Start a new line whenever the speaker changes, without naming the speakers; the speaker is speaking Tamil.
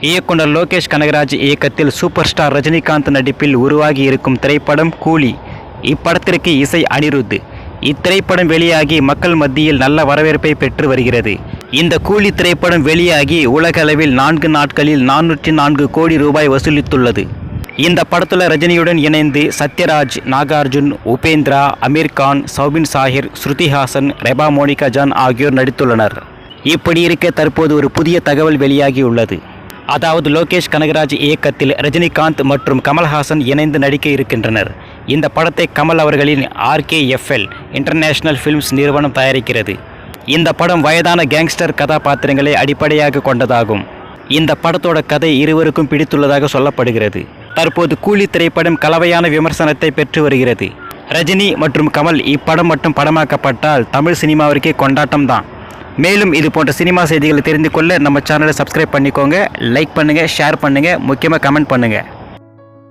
இயக்குனர் லோகேஷ் கனகராஜ் இயக்கத்தில் சூப்பர் ஸ்டார் ரஜினிகாந்த் நடிப்பில் உருவாகி இருக்கும் திரைப்படம் கூலி. இப்படத்திற்கு இசை அனிருத். இத்திரைப்படம் வெளியாகி மக்கள் மத்தியில் நல்ல வரவேற்பை பெற்று வருகிறது. இந்த கூலி திரைப்படம் வெளியாகி உலகளவில் நான்கு நாட்களில் நானூற்றி நான்கு கோடி ரூபாய் வசூலித்துள்ளது. இந்த படத்தில் ரஜினியுடன் இணைந்து சத்யராஜ் நாகார்ஜுன் உபேந்திரா அமீர்கான் சௌபின் சாஹிர் ஸ்ருதிஹாசன் ரெபா மோனிகா ஜான் ஆகியோர் நடித்துள்ளனர். இப்படி இருக்க தற்போது ஒரு புதிய தகவல் வெளியாகியுள்ளது. அதாவது லோகேஷ் கனகராஜ் இயக்கத்தில் ரஜினிகாந்த் மற்றும் கமல்ஹாசன் இணைந்து நடிக்க இருக்கின்றனர். இந்த படத்தை கமல் அவர்களின் ஆர்கேஎஃப்எல் இன்டர்நேஷனல் ஃபிலிம்ஸ் நிறுவனம் தயாரிக்கிறது. இந்த படம் வயதான கேங்ஸ்டர் கதாபாத்திரங்களை அடிப்படையாக கொண்டதாகும். இந்த படத்தோட கதை இருவருக்கும் பிடித்துள்ளதாக சொல்லப்படுகிறது. தற்போது கூலி திரைப்படம் கலவையான விமர்சனத்தை பெற்று வருகிறது. ரஜினி மற்றும் கமல் இப்படம் மட்டும் படமாக்கப்பட்டால் தமிழ் சினிமாவிற்கே கொண்டாட்டம் தான் மேலும் இது போன்ற சினிமா செய்திகளை தெரிந்து கொள்ள நம்ம சேனலை சப்ஸ்கிரைப் பண்ணிக்கோங்க. லைக் பண்ணுங்கள் ஷேர் பண்ணுங்கள் முக்கியமாக கமெண்ட் பண்ணுங்கள்